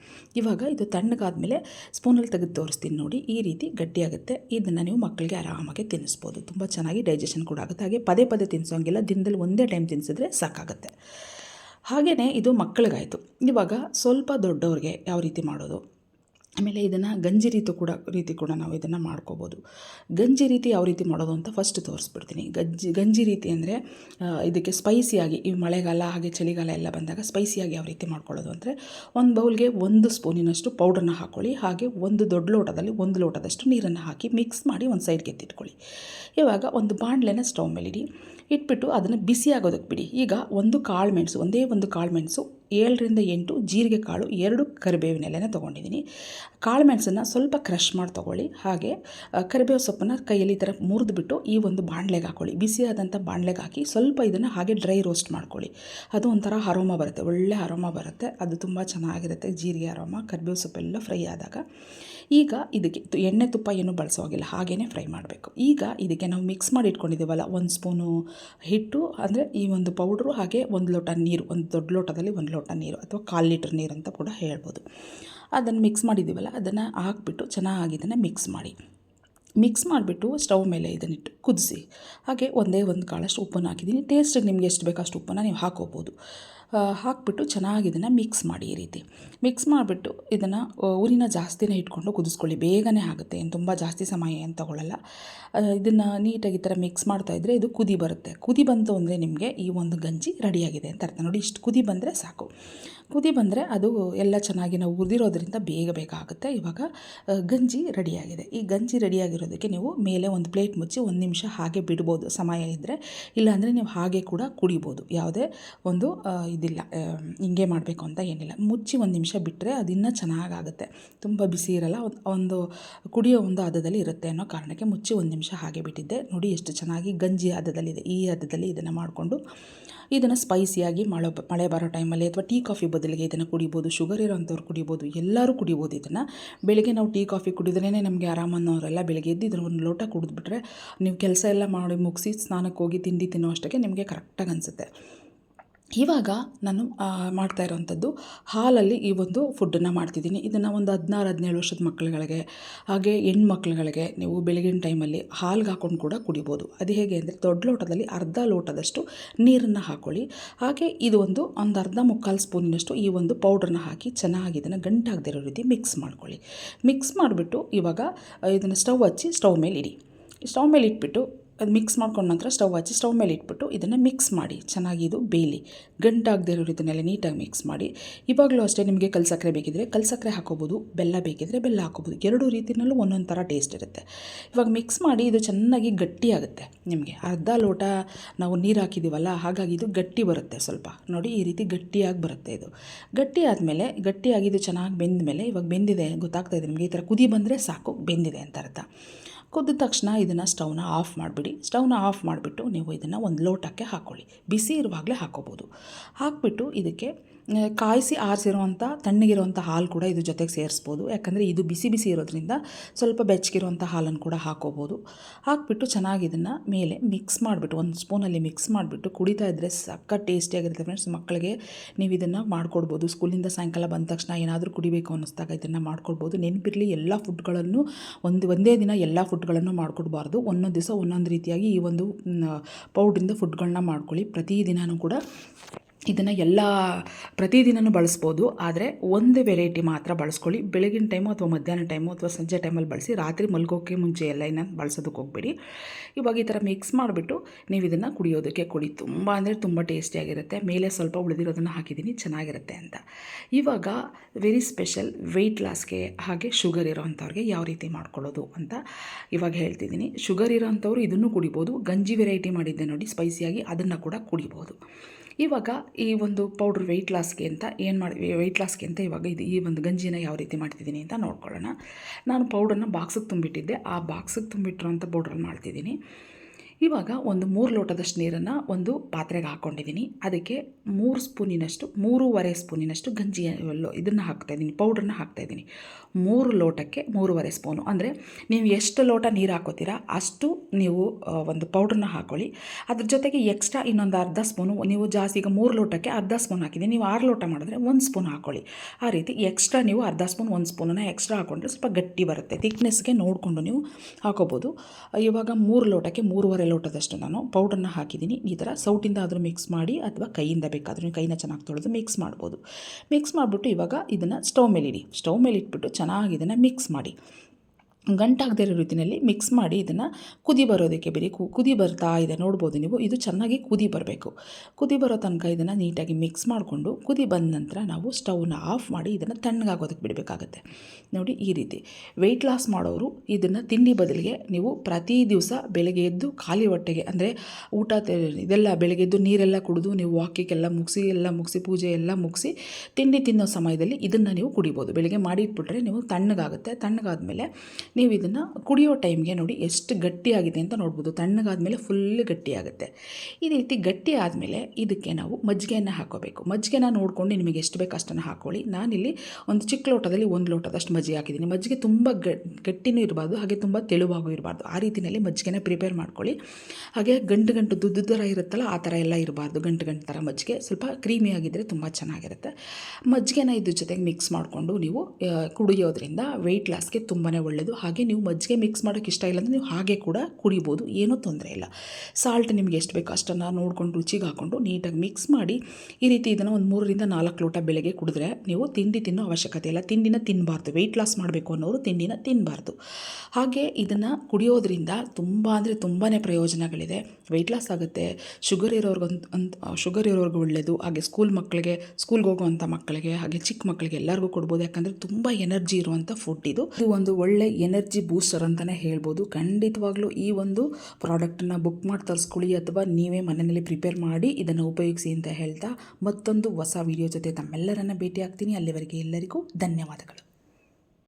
ಇವಾಗ ಇದು ತಣ್ಣಗಾದಮೇಲೆ ಸ್ಪೂನಲ್ಲಿ ತೆಗೆದು ತೋರಿಸ್ತೀನಿ ನೋಡಿ, ಈ ರೀತಿ ಗಟ್ಟಿಯಾಗುತ್ತೆ. ಇದನ್ನು ನೀವು ಮಕ್ಕಳಿಗೆ ಆರಾಮಾಗಿ ತಿನ್ನಿಸ್ಬೋದು ತುಂಬ ಚೆನ್ನಾಗಿ ಡೈಜೆಷನ್ ಕೂಡ ಆಗುತ್ತೆ. ಹಾಗೆ ಪದೇ ಪದೇ ತಿನ್ನಿಸೋಂಗಿಲ್ಲ ದಿನದಲ್ಲಿ ಒಂದೇ ಟೈಮ್ ತಿನ್ನಿಸಿದ್ರೆ ಸಾಕಾಗುತ್ತೆ. ಹಾಗೆಯೇ ಇದು ಮಕ್ಕಳಿಗಾಯಿತು ಇವಾಗ ಸ್ವಲ್ಪ ದೊಡ್ಡವ್ರಿಗೆ ಯಾವ ರೀತಿ ಮಾಡೋದು? ಆಮೇಲೆ ಇದನ್ನು ಗಂಜಿ ರೀತಿ ಕೂಡ ರೀತಿ ಕೂಡ ನಾವು ಇದನ್ನು ಮಾಡ್ಕೋಬೋದು. ಗಂಜಿ ರೀತಿ ಯಾವ ರೀತಿ ಮಾಡೋದು ಅಂತ ಫಸ್ಟ್ ತೋರಿಸ್ಬಿಡ್ತೀನಿ. ಗಜ್ಜಿ, ಗಂಜಿ ರೀತಿ ಅಂದರೆ ಇದಕ್ಕೆ ಸ್ಪೈಸಿಯಾಗಿ ಈ ಮಳೆಗಾಲ ಹಾಗೆ ಚಳಿಗಾಲ ಎಲ್ಲ ಬಂದಾಗ ಸ್ಪೈಸಿಯಾಗಿ ಯಾವ ರೀತಿ ಮಾಡ್ಕೊಳ್ಳೋದು ಅಂದರೆ, ಒಂದು ಬೌಲ್ಗೆ ಒಂದು ಸ್ಪೂನಿನಷ್ಟು ಪೌಡ್ರನ್ನ ಹಾಕ್ಕೊಳ್ಳಿ ಹಾಗೆ ಒಂದು ದೊಡ್ಡ ಲೋಟದಲ್ಲಿ ಒಂದು ಲೋಟದಷ್ಟು ನೀರನ್ನು ಹಾಕಿ ಮಿಕ್ಸ್ ಮಾಡಿ ಒಂದು ಸೈಡ್ಗೆ ಎತ್ತಿಟ್ಕೊಳ್ಳಿ. ಇವಾಗ ಒಂದು ಬಾಣಲೆನ ಸ್ಟವ್ ಮೇಲಿಡಿ. ಇಟ್ಬಿಟ್ಟು ಅದನ್ನು ಬಿಸಿ ಆಗೋದಕ್ಕೆ ಬಿಡಿ. ಈಗ ಒಂದು ಕಾಳು ಮೆಣಸು, ಒಂದೇ ಒಂದು ಕಾಳು ಮೆಣಸು ಏಳರಿಂದ ಎಂಟು ಜೀರಿಗೆ ಕಾಳು ಎರಡು ಕರಿಬೇವಿನ ಎಲೆನ ತೊಗೊಂಡಿದ್ದೀನಿ. ಕಾಳುಮೆಣಸನ್ನು ಸ್ವಲ್ಪ ಕ್ರಷ್ ಮಾಡಿ ತೊಗೊಳ್ಳಿ. ಹಾಗೆ ಕರಿಬೇವು ಸೊಪ್ಪನ್ನು ಕೈಯಲ್ಲಿ ಈ ಥರ ಮುರಿದ್ಬಿಟ್ಟು ಈ ಒಂದು ಬಾಣಲೆಗೆ ಹಾಕ್ಕೊಳ್ಳಿ ಬಿಸಿಯಾದಂಥ ಬಾಣಲೆಗೆ ಹಾಕಿ ಸ್ವಲ್ಪ ಇದನ್ನು ಹಾಗೆ ಡ್ರೈ ರೋಸ್ಟ್ ಮಾಡ್ಕೊಳ್ಳಿ. ಅದು ಒಂಥರ ಅರೋಮ ಬರುತ್ತೆ, ಒಳ್ಳೆ ಅರೋಮ ಬರುತ್ತೆ. ಅದು ತುಂಬ ಚೆನ್ನಾಗಿರುತ್ತೆ, ಜೀರಿಗೆ ಅರೋಮ ಕರಿಬೇವು ಸೊಪ್ಪೆಲ್ಲ ಫ್ರೈ ಆದಾಗ. ಈಗ ಇದಕ್ಕೆ ಎಣ್ಣೆ ತುಪ್ಪ ಏನೂ ಬಳಸೋಗಿಲ್ಲ ಹಾಗೇ ಫ್ರೈ ಮಾಡಬೇಕು. ಈಗ ಇದಕ್ಕೆ ನಾವು ಮಿಕ್ಸ್ ಮಾಡಿ ಇಟ್ಕೊಂಡಿದ್ದೀವಲ್ಲ, ಒಂದು ಸ್ಪೂನು ಹಿಟ್ಟು, ಅಂದರೆ ಈ ಒಂದು ಪೌಡ್ರು ಹಾಗೆ ಒಂದು ಲೋಟ ನೀರು, ಒಂದು ದೊಡ್ಡ ಲೋಟದಲ್ಲಿ ಒಂದು ಲೋಟ ನೀರು ಅಥವಾ ಕಾಲು ಲೀಟ್ರ್ ನೀರು ಅಂತ ಕೂಡ ಹೇಳ್ಬೋದು. ಅದನ್ನು ಮಿಕ್ಸ್ ಮಾಡಿದ್ದೀವಲ್ಲ, ಅದನ್ನು ಹಾಕ್ಬಿಟ್ಟು ಚೆನ್ನಾಗಿ ಇದನ್ನು ಮಿಕ್ಸ್ ಮಾಡಿ. ಮಿಕ್ಸ್ ಮಾಡಿಬಿಟ್ಟು ಸ್ಟವ್ ಮೇಲೆ ಇದನ್ನಿಟ್ಟು ಕುದಿಸಿ, ಹಾಗೆ ಒಂದೇ ಒಂದು ಕಾಳಷ್ಟು ಉಪ್ಪನ್ನು ಹಾಕಿದ್ದೀನಿ. ಟೇಸ್ಟಿಗೆ ನಿಮಗೆ ಎಷ್ಟು ಬೇಕೋ ಅಷ್ಟು ಉಪ್ಪನ್ನು ನೀವು ಹಾಕೋಬೋದು ಹಾಕಿಬಿಟ್ಟು ಚೆನ್ನಾಗಿ ಇದನ್ನು ಮಿಕ್ಸ್ ಮಾಡಿ ಈ ರೀತಿ. ಮಿಕ್ಸ್ ಮಾಡಿಬಿಟ್ಟು ಇದನ್ನು ಊರಿನ ಜಾಸ್ತಿನೇ ಇಟ್ಕೊಂಡು ಕುದಿಸ್ಕೊಳ್ಳಿ. ಬೇಗನೆ ಆಗುತ್ತೆ. ಏನು ತುಂಬ ಜಾಸ್ತಿ ಸಮಯ ಏನು ತಗೊಳ್ಳಲ್ಲ ಇದನ್ನು ನೀಟಾಗಿ ಈ ಥರ ಮಿಕ್ಸ್ ಮಾಡ್ತಾ ಇದ್ದರೆ ಇದು ಕುದಿ ಬರುತ್ತೆ. ಕುದಿ ಬಂತು ಅಂದರೆ ನಿಮಗೆ ಈ ಒಂದು ಗಂಜಿ ರೆಡಿಯಾಗಿದೆ ಅಂತ ಅರ್ಥ. ನೋಡಿ, ಇಷ್ಟು ಕುದಿ ಬಂದರೆ ಸಾಕು. ಕುದಿ ಬಂದರೆ ಅದು ಎಲ್ಲ ಚೆನ್ನಾಗಿ ನಾವು ಉರಿದಿರೋದ್ರಿಂದ ಬೇಗ ಬೇಗ ಆಗುತ್ತೆ. ಇವಾಗ ಗಂಜಿ ರೆಡಿಯಾಗಿದೆ. ಈ ಗಂಜಿ ರೆಡಿಯಾಗಿರೋದಕ್ಕೆ ನೀವು ಮೇಲೆ ಒಂದು ಪ್ಲೇಟ್ ಮುಚ್ಚಿ ಒಂದು ನಿಮಿಷ ಹಾಗೆ ಬಿಡ್ಬೋದು. ಸಮಯ ಇದ್ದರೆ ಇಲ್ಲಾಂದರೆ ನೀವು ಹಾಗೆ ಕೂಡ ಕುಡಿಬೋದು. ಯಾವುದೇ ಒಂದು ಇದಿಲ್ಲ. ಹಿಂಗೆ ಮಾಡಬೇಕು ಅಂತ ಏನಿಲ್ಲ. ಮುಚ್ಚಿ ಒಂದು ನಿಮಿಷ ಬಿಟ್ಟರೆ ಅದಿನ್ನೂ ಚೆನ್ನಾಗಾಗುತ್ತೆ. ತುಂಬ ಬಿಸಿ ಇರಲ್ಲ. ಒಂದ್- ಒಂದು ಕುಡಿಯೋ ಒಂದು ಹದದಲ್ಲಿ ಇರುತ್ತೆ ಅನ್ನೋ ಕಾರಣಕ್ಕೆ ಮುಚ್ಚಿ ಒಂದು ನಿಮಿಷ ಹಾಗೆ ಬಿಟ್ಟಿದ್ದೆ. ನೋಡಿ ಎಷ್ಟು ಚೆನ್ನಾಗಿ ಗಂಜಿ ಹದದಲ್ಲಿದೆ. ಈ ಹದದಲ್ಲಿ ಇದನ್ನು ಮಾಡಿಕೊಂಡು ಇದನ್ನು ಸ್ಪೈಸಿಯಾಗಿ ಮಳೆ ಮಳೆ ಬರೋ ಟೈಮಲ್ಲಿ ಅಥವಾ ಟೀ ಕಾಫಿ ಬದಲಿಗೆ ಇದನ್ನು ಕುಡಿಬೋದು ಶುಗರ್ ಇರೋಂಥವ್ರು ಕುಡಿಬೋದು, ಎಲ್ಲರೂ ಕುಡಿಬೋದು ಇದನ್ನು. ಬೆಳಿಗ್ಗೆ ನಾವು ಟೀ ಕಾಫಿ ಕುಡಿದ್ರೇ ನಮಗೆ ಆರಾಮ ಅನ್ನೋರೆಲ್ಲ ಬೆಳಿಗ್ಗೆ ಎದ್ದು ಇದನ್ನು ಒಂದು ಲೋಟ ಕುಡಿದ್ಬಿಟ್ರೆ ನೀವು ಕೆಲಸ ಎಲ್ಲ ಮಾಡಿ ಮುಗಿಸಿ ಸ್ನಾನಕ್ಕೆ ಹೋಗಿ ತಿಂಡಿ ತಿನ್ನೋ ಅಷ್ಟಕ್ಕೆ ನಿಮಗೆ ಕರೆಕ್ಟಾಗಿ ಅನಿಸುತ್ತೆ. ಇವಾಗ ನಾನು ಮಾಡ್ತಾ ಇರೋವಂಥದ್ದು ಹಾಲಲ್ಲಿ ಈ ಒಂದು ಫುಡ್ಡನ್ನು ಮಾಡ್ತಿದ್ದೀನಿ. ಇದನ್ನು ಒಂದು ಹದಿನಾರು, ಹದಿನೇಳು ವರ್ಷದ ಮಕ್ಕಳುಗಳಿಗೆ, ಹಾಗೆ ಹೆಣ್ಮಕ್ಳುಗಳಿಗೆ ನೀವು ಬೆಳಗಿನ ಟೈಮಲ್ಲಿ ಹಾಲ್ಗೆ ಹಾಕೊಂಡು ಕೂಡ ಕುಡಿಬೋದು. ಅದು ಹೇಗೆ ಅಂದರೆ ದೊಡ್ಡ ಲೋಟದಲ್ಲಿ ಅರ್ಧ ಲೋಟದಷ್ಟು ನೀರನ್ನು ಹಾಕ್ಕೊಳ್ಳಿ ಹಾಗೆ ಇದು ಒಂದು ಒಂದು ಅರ್ಧ ಮುಕ್ಕಾಲು ಸ್ಪೂನಿನಷ್ಟು ಈ ಒಂದು ಪೌಡ್ರನ್ನ ಹಾಕಿ ಚೆನ್ನಾಗಿ ಇದನ್ನು ಗಂಟಾಗದಿರೋ ರೀತಿ ಮಿಕ್ಸ್ ಮಾಡ್ಕೊಳ್ಳಿ. ಮಿಕ್ಸ್ ಮಾಡಿಬಿಟ್ಟು ಇವಾಗ ಇದನ್ನು ಸ್ಟವ್ ಹಚ್ಚಿ ಸ್ಟವ್ ಮೇಲೆ ಇಡಿ. ಸ್ಟವ್ ಮೇಲೆ ಇಟ್ಬಿಟ್ಟು ಅದು ಮಿಕ್ಸ್ ಮಾಡ್ಕೊಂಡ ನಂತರ ಸ್ಟವ್ ಹಚ್ಚಿ ಸ್ಟವ್ ಮೇಲೆ ಇಟ್ಬಿಟ್ಟು ಇದನ್ನು ಮಿಕ್ಸ್ ಮಾಡಿ. ಚೆನ್ನಾಗಿ ಇದು ಬೇಯಲಿ. ಗಂಟಾಗದೇ ಇರೋ ರೀತಿಯಲ್ಲಿ ನೀಟಾಗಿ ಮಿಕ್ಸ್ ಮಾಡಿ. ಇವಾಗಲೂ ಅಷ್ಟೇ ನಿಮಗೆ ಕಲ್ಸಕ್ಕರೆ ಬೇಕಿದ್ರೆ ಕಲ್ಸಕ್ಕರೆ ಹಾಕೋಬೋದು, ಬೆಲ್ಲ ಬೇಕಿದ್ರೆ ಬೆಲ್ಲ ಹಾಕೋಬೋದು. ಎರಡು ರೀತಿಯಲ್ಲೂ ಒಂದೊಂದು ಥರ ಟೇಸ್ಟ್ ಇರುತ್ತೆ. ಇವಾಗ ಮಿಕ್ಸ್ ಮಾಡಿ ಇದು ಚೆನ್ನಾಗಿ ಗಟ್ಟಿಯಾಗುತ್ತೆ ನಿಮಗೆ. ಅರ್ಧ ಲೋಟ ನಾವು ನೀರು ಹಾಕಿದ್ದೀವಲ್ಲ ಹಾಗಾಗಿ ಇದು ಗಟ್ಟಿ ಬರುತ್ತೆ ಸ್ವಲ್ಪ. ನೋಡಿ ಈ ರೀತಿ ಗಟ್ಟಿಯಾಗಿ ಬರುತ್ತೆ ಇದು. ಗಟ್ಟಿ ಆದಮೇಲೆ, ಗಟ್ಟಿಯಾಗಿ ಇದು ಚೆನ್ನಾಗಿ ಬೆಂದ ಮೇಲೆ ಇವಾಗ ಬೆಂದಿದೆ, ಗೊತ್ತಾಗ್ತಾ ಇದೆ ನಿಮಗೆ ಈ ಥರ ಕುದಿ ಬಂದರೆ ಸಾಕು, ಬೆಂದಿದೆ ಅಂತ ಅರ್ಥ. ಕುದ್ದ ತಕ್ಷಣ ಇದನ್ನು ಸ್ಟವ್ನ ಆಫ್ ಮಾಡಿಬಿಡಿ. ಸ್ಟವ್ನ ಆಫ್ ಮಾಡಿಬಿಟ್ಟು ನೀವು ಇದನ್ನು ಒಂದು ಲೋಟಕ್ಕೆ ಹಾಕ್ಕೊಳ್ಳಿ ಬಿಸಿ ಇರುವಾಗಲೇ ಹಾಕ್ಕೋಬೋದು ಹಾಕಿಬಿಟ್ಟು ಇದಕ್ಕೆ ಕಾಯಿಸಿ ಆರಿಸಿರುವಂಥ, ತಣ್ಣಗಿರುವಂಥ ಹಾಲು ಕೂಡ ಇದು ಜೊತೆಗೆ ಸೇರಿಸ್ಬೋದು. ಯಾಕಂದರೆ ಇದು ಬಿಸಿ ಬಿಸಿ ಇರೋದ್ರಿಂದ ಸ್ವಲ್ಪ ಬೆಚ್ಚಗಿರುವಂಥ ಹಾಲನ್ನು ಕೂಡ ಹಾಕೋಬೋದು. ಹಾಕ್ಬಿಟ್ಟು ಚೆನ್ನಾಗಿ ಇದನ್ನು ಮೇಲೆ ಮಿಕ್ಸ್ ಮಾಡಿಬಿಟ್ಟು, ಒಂದು ಸ್ಪೂನಲ್ಲಿ ಮಿಕ್ಸ್ ಮಾಡಿಬಿಟ್ಟು ಕುಡಿತಾ ಇದ್ದರೆ ಸಕ್ಕ ಟೇಸ್ಟಿಯಾಗಿರುತ್ತೆ ಫ್ರೆಂಡ್ಸ್ ಮಕ್ಕಳಿಗೆ ನೀವು ಇದನ್ನು ಮಾಡ್ಕೊಡ್ಬೋದು. ಸ್ಕೂಲಿಂದ ಸಾಯಂಕಾಲ ಬಂದ ತಕ್ಷಣ ಏನಾದರೂ ಕುಡಿಬೇಕು ಅನ್ನಿಸ್ದಾಗ ಇದನ್ನು ಮಾಡ್ಕೊಡ್ಬೋದು. ನೆನಪಿರಲಿ, ಎಲ್ಲ ಫುಡ್ಗಳನ್ನು ಒಂದು, ಒಂದೇ ದಿನ ಎಲ್ಲ ಫುಡ್ಗಳನ್ನು ಮಾಡಿಕೊಡ್ಬಾರ್ದು. ಒಂದೊಂದು ದಿವಸ ಒಂದೊಂದು ರೀತಿಯಾಗಿ ಈ ಒಂದು ಪೌಡ್ರಿಂದ ಫುಡ್ಗಳನ್ನ ಮಾಡ್ಕೊಳ್ಳಿ. ಪ್ರತಿದಿನವೂ ಕೂಡ ಇದನ್ನು ಎಲ್ಲ ಪ್ರತಿದಿನವೂ ಬಳಸ್ಬೋದು. ಆದರೆ ಒಂದು ವೆರೈಟಿ ಮಾತ್ರ ಬಳಸ್ಕೊಳ್ಳಿ. ಬೆಳಗಿನ ಟೈಮು ಅಥವಾ ಮಧ್ಯಾಹ್ನ ಟೈಮು ಅಥವಾ ಸಂಜೆ ಟೈಮಲ್ಲಿ ಬಳಸಿ, ರಾತ್ರಿ ಮಲ್ಗೋಕ್ಕೆ ಮುಂಚೆ ಎಲ್ಲ ಇನ್ನು ಬಳಸೋದಕ್ಕೆ ಹೋಗಬೇಡಿ. ಇವಾಗ ಈ ಥರ ಮಿಕ್ಸ್ ಮಾಡಿಬಿಟ್ಟು ನೀವು ಇದನ್ನು ಕುಡಿಯೋದಕ್ಕೆ ಕುಡಿ. ತುಂಬ ಅಂದರೆ ತುಂಬ ಟೇಸ್ಟಿಯಾಗಿರುತ್ತೆ ಮೇಲೆ ಸ್ವಲ್ಪ ಉಳಿದಿರೋದನ್ನು ಹಾಕಿದ್ದೀನಿ. ಚೆನ್ನಾಗಿರುತ್ತೆ ಅಂತ. ಇವಾಗ ವೆರಿ ಸ್ಪೆಷಲ್ ವೆಯ್ಟ್ ಲಾಸ್ಗೆ ಹಾಗೆ ಶುಗರ್ ಇರೋವಂಥವ್ರಿಗೆ ಯಾವ ರೀತಿ ಮಾಡ್ಕೊಳ್ಳೋದು ಅಂತ ಇವಾಗ ಹೇಳ್ತಿದ್ದೀನಿ. ಶುಗರ್ ಇರೋವಂಥವ್ರು ಇದನ್ನು ಕುಡಿಬೋದು. ಗಂಜಿ ವೆರೈಟಿ ಮಾಡಿದ್ದೆ ನೋಡಿ ಸ್ಪೈಸಿಯಾಗಿ ಅದನ್ನು ಕೂಡ ಕುಡಿಬೋದು. ಇವಾಗ ಈ ಒಂದು ಪೌಡ್ರ್ ವೆಯ್ಟ್ ಲಾಸ್ಗೆ ಅಂತ ಏನು ಮಾಡಿ ವೆಯ್ಟ್ ಲಾಸ್ಗೆ ಅಂತ ಇವಾಗ ಇದು ಈ ಒಂದು ಗಂಜಿನ ಯಾವ ರೀತಿ ಮಾಡ್ತಿದ್ದೀನಿ ಅಂತ ನೋಡ್ಕೊಳ್ಳೋಣ. ನಾನು ಪೌಡ್ರನ್ನ ಬಾಕ್ಸಿಗೆ ತುಂಬಿಟ್ಟಿದ್ದೆ. ಆ ಬಾಕ್ಸಿಗೆ ತುಂಬಿಟ್ಟಿರೋಂಥ ಪೌಡ್ರಲ್ಲಿ ಮಾಡ್ತಿದ್ದೀನಿ. ಇವಾಗ ಒಂದು ಮೂರು ಲೋಟದಷ್ಟು ನೀರನ್ನು ಒಂದು ಪಾತ್ರೆಗೆ ಹಾಕ್ಕೊಂಡಿದ್ದೀನಿ. ಅದಕ್ಕೆ ಮೂರು ಸ್ಪೂನಿನಷ್ಟು, ಮೂರುವರೆ ಸ್ಪೂನಿನಷ್ಟು ಗಂಜಿ ಇದನ್ನು ಹಾಕ್ತಾಯಿದ್ದೀನಿ ಪೌಡ್ರನ್ನ ಹಾಕ್ತಾಯಿದ್ದೀನಿ ಮೂರು ಲೋಟಕ್ಕೆ ಮೂರುವರೆ ಸ್ಪೂನು. ಅಂದರೆ ನೀವು ಎಷ್ಟು ಲೋಟ ನೀರು ಹಾಕೋತೀರಾ ಅಷ್ಟು ನೀವು ಒಂದು ಪೌಡ್ರನ್ನ ಹಾಕ್ಕೊಳ್ಳಿ ಅದ್ರ ಜೊತೆಗೆ ಎಕ್ಸ್ಟ್ರಾ ಇನ್ನೊಂದು ಅರ್ಧ ಸ್ಪೂನು, ನೀವು ಜಾಸ್ತಿ ಈಗ ಮೂರು ಲೋಟಕ್ಕೆ ಅರ್ಧ ಸ್ಪೂನ್ ಹಾಕಿದ್ದೀನಿ ನೀವು ಆರು ಲೋಟ ಮಾಡಿದ್ರೆ ಒಂದು ಸ್ಪೂನ್ ಹಾಕ್ಕೊಳ್ಳಿ ಆ ರೀತಿ ಎಕ್ಸ್ಟ್ರಾ ನೀವು ಅರ್ಧ ಸ್ಪೂನ್, ಒಂದು ಸ್ಪೂನನ್ನು ಎಕ್ಸ್ಟ್ರಾ ಹಾಕ್ಕೊಂಡ್ರೆ ಸ್ವಲ್ಪ ಗಟ್ಟಿ ಬರುತ್ತೆ. ತಿಕ್ನೆಸ್ಗೆ ನೋಡಿಕೊಂಡು ನೀವು ಹಾಕೋಬೋದು. ಇವಾಗ ಮೂರು ಲೋಟಕ್ಕೆ ಮೂರುವರೆ ಲೋಟದಷ್ಟು ನಾನು ಪೌಡ್ರನ್ನ ಹಾಕಿದ್ದೀನಿ. ಈ ಥರ ಸೌಟಿಂದ ಆದರೂ ಮಿಕ್ಸ್ ಮಾಡಿ ಅಥವಾ ಕೈಯಿಂದ ಬೇಕಾದರೂ, ನೀವು ಕೈನ ಚೆನ್ನಾಗಿ ತೊಳೆದು ಮಿಕ್ಸ್ ಮಾಡ್ಬೋದು. ಮಿಕ್ಸ್ ಮಾಡಿಬಿಟ್ಟು ಇವಾಗ ಇದನ್ನು ಸ್ಟವ್ ಮೇಲೆ ಇಡಿ ಸ್ಟವ್ ಮೇಲೆ ಇಟ್ಬಿಟ್ಟು ಚೆನ್ನಾಗಿ ಇದನ್ನು ಮಿಕ್ಸ್ ಮಾಡಿ. ಗಂಟಾಗದೇ ಇರೋ ರೀತಿಯಲ್ಲಿ ಮಿಕ್ಸ್ ಮಾಡಿ ಇದನ್ನು ಕುದಿ ಬರೋದಕ್ಕೆ ಬಿಡಿ ಕುದಿ ಬರ್ತಾ ಇದೆ. ನೋಡ್ಬೋದು ನೀವು. ಇದು ಚೆನ್ನಾಗಿ ಕುದಿ ಬರಬೇಕು. ಕುದಿ ಬರೋ ತನಕ ಇದನ್ನು ನೀಟಾಗಿ ಮಿಕ್ಸ್ ಮಾಡಿಕೊಂಡು ಕುದಿ ಬಂದ ನಂತರ ನಾವು ಸ್ಟವ್ನ ಆಫ್ ಮಾಡಿ ಇದನ್ನು ತಣ್ಣಗಾಗೋದಕ್ಕೆ ಬಿಡಬೇಕಾಗತ್ತೆ. ನೋಡಿ ಈ ರೀತಿ. ವೆಯ್ಟ್ ಲಾಸ್ ಮಾಡೋರು ಇದನ್ನು ತಿಂಡಿ ಬದಲಿಗೆ ನೀವು ಪ್ರತಿ ದಿವಸ ಬೆಳಗ್ಗೆ ಎದ್ದು ಖಾಲಿ ಹೊಟ್ಟೆಗೆ ಅಂದರೆ ಊಟ ಇದೆಲ್ಲ ಬೆಳಗ್ಗೆ ಎದ್ದು ನೀರೆಲ್ಲ ಕುಡಿದು ನೀವು ವಾಕಿಗೆಲ್ಲ ಮುಗಿಸಿ, ಎಲ್ಲ ಮುಗಿಸಿ, ಪೂಜೆ ಎಲ್ಲ ಮುಗಿಸಿ ತಿಂಡಿ ತಿನ್ನೋ ಸಮಯದಲ್ಲಿ ಇದನ್ನು ನೀವು ಕುಡಿಬೋದು. ಬೆಳಗ್ಗೆ ಮಾಡಿಟ್ಬಿಟ್ರೆ ನೀವು ತಣ್ಣಗಾಗುತ್ತೆ. ತಣ್ಣಗಾದ್ಮೇಲೆ ನೀವು ಇದನ್ನು ಕುಡಿಯೋ ಟೈಮ್ಗೆ ನೋಡಿ ಎಷ್ಟು ಗಟ್ಟಿಯಾಗಿದೆ ಅಂತ ನೋಡ್ಬೋದು. ತಣ್ಣಗಾದ್ಮೇಲೆ ಫುಲ್ ಗಟ್ಟಿಯಾಗುತ್ತೆ. ಈ ರೀತಿ ಗಟ್ಟಿ ಆದಮೇಲೆ ಇದಕ್ಕೆ ನಾವು ಮಜ್ಜಿಗೆಯನ್ನು ಹಾಕೋಬೇಕು. ಮಜ್ಜಿಗೆನ ನೋಡ್ಕೊಂಡು ನಿಮಗೆ ಎಷ್ಟು ಬೇಕು ಅಷ್ಟನ್ನು ಹಾಕೊಳ್ಳಿ. ನಾನಿಲ್ಲಿ ಒಂದು ಚಿಕ್ಕ ಲೋಟದಲ್ಲಿ ಒಂದು ಲೋಟದಷ್ಟು ಮಜ್ಜಿಗೆ ಹಾಕಿದ್ದೀನಿ. ಮಜ್ಜಿಗೆ ತುಂಬ ಗಟ್ಟಿನೂ ಇರಬಾರ್ದು, ಹಾಗೆ ತುಂಬ ತೆಳುವಾಗೂ ಇರಬಾರ್ದು. ಆ ರೀತಿಯಲ್ಲಿ ಮಜ್ಜಿಗೆನ ಪ್ರಿಪೇರ್ ಮಾಡ್ಕೊಳ್ಳಿ. ಹಾಗೆ ಗಂಟು ಗಂಟು ದುಡ್ಡು ಥರ ಇರುತ್ತಲ್ಲ, ಆ ಥರ ಎಲ್ಲ ಇರಬಾರ್ದು. ಗಂಟು ಗಂಟು ಥರ ಮಜ್ಜಿಗೆ ಸ್ವಲ್ಪ ಕ್ರೀಮಿ ಆಗಿದ್ದರೆ ತುಂಬ ಚೆನ್ನಾಗಿರುತ್ತೆ. ಮಜ್ಜಿಗೆನ ಇದ್ರ ಜೊತೆಗೆ ಮಿಕ್ಸ್ ಮಾಡಿಕೊಂಡು ನೀವು ಕುಡಿಯೋದ್ರಿಂದ ವೆಯ್ಟ್ ಲಾಸ್ಗೆ ತುಂಬಾ ಒಳ್ಳೆಯದು ಹಾಗೆ ನೀವು ಮಜ್ಜಿಗೆ ಮಿಕ್ಸ್ ಮಾಡೋಕೆ ಇಷ್ಟ ಇಲ್ಲ ಅಂದರೆ ನೀವು ಹಾಗೆ ಕೂಡ ಕುಡಿಬೋದು, ಏನೂ ತೊಂದರೆ ಇಲ್ಲ. ಸಾಲ್ಟ್ ನಿಮಗೆ ಎಷ್ಟು ಬೇಕೋ ಅಷ್ಟನ್ನು ನೋಡ್ಕೊಂಡು, ರುಚಿಗೆ ಹಾಕ್ಕೊಂಡು ನೀಟಾಗಿ ಮಿಕ್ಸ್ ಮಾಡಿ ಈ ರೀತಿ ಇದನ್ನು ಒಂದು ಮೂರರಿಂದ ನಾಲ್ಕು ಲೋಟ ಬೆಳಗ್ಗೆ ಕುಡಿದ್ರೆ ನೀವು ತಿಂಡಿ ತಿನ್ನೋ ಅವಶ್ಯಕತೆ ಇಲ್ಲ. ತಿಂಡಿನ ತಿನ್ನಬಾರ್ದು ವೆಯ್ಟ್ ಲಾಸ್ ಮಾಡಬೇಕು ಅನ್ನೋರು ತಿಂಡಿನ ತಿನ್ನಬಾರ್ದು ಹಾಗೆ ಇದನ್ನು ಕುಡಿಯೋದ್ರಿಂದ ತುಂಬ ಅಂದರೆ ತುಂಬಾ ಪ್ರಯೋಜನಗಳಿದೆ. ವೆಯ್ಟ್ ಲಾಸ್ ಆಗುತ್ತೆ ಶುಗರ್ ಇರೋರ್ಗಂತ ಅಂತ ಶುಗರ್ ಇರೋರ್ಗೆ ಒಳ್ಳೆಯದು ಹಾಗೆ ಸ್ಕೂಲ್ ಮಕ್ಕಳಿಗೆ ಸ್ಕೂಲ್ಗೆ ಹೋಗುವಂಥ ಮಕ್ಕಳಿಗೆ ಹಾಗೆ ಚಿಕ್ಕ ಮಕ್ಕಳಿಗೆ ಎಲ್ಲರಿಗೂ ಕೊಡ್ಬೋದು. ಯಾಕಂದರೆ ತುಂಬ ಎನರ್ಜಿ ಇರುವಂಥ ಫುಡ್ ಇದು. ಇದು ಒಂದು ಒಳ್ಳೆ ಎನರ್ಜಿ ಬೂಸ್ಟರ್ ಅಂತಲೇ ಹೇಳ್ಬೋದು. ಖಂಡಿತವಾಗ್ಲೂ ಈ ಒಂದು ಪ್ರಾಡಕ್ಟನ್ನು ಬುಕ್ ಮಾಡಿ ತರಿಸ್ಕೊಳ್ಳಿ ಅಥವಾ ನೀವೇ ಮನೆಯಲ್ಲಿ ಪ್ರಿಪೇರ್ ಮಾಡಿ ಇದನ್ನು ಉಪಯೋಗಿಸಿ ಅಂತ ಹೇಳ್ತಾ ಮತ್ತೊಂದು ಹೊಸ ವಿಡಿಯೋ ಜೊತೆ ತಮ್ಮೆಲ್ಲರನ್ನು ಭೇಟಿ ಆಗ್ತೀನಿ ಅಲ್ಲಿವರೆಗೆ ಎಲ್ಲರಿಗೂ ಧನ್ಯವಾದಗಳು.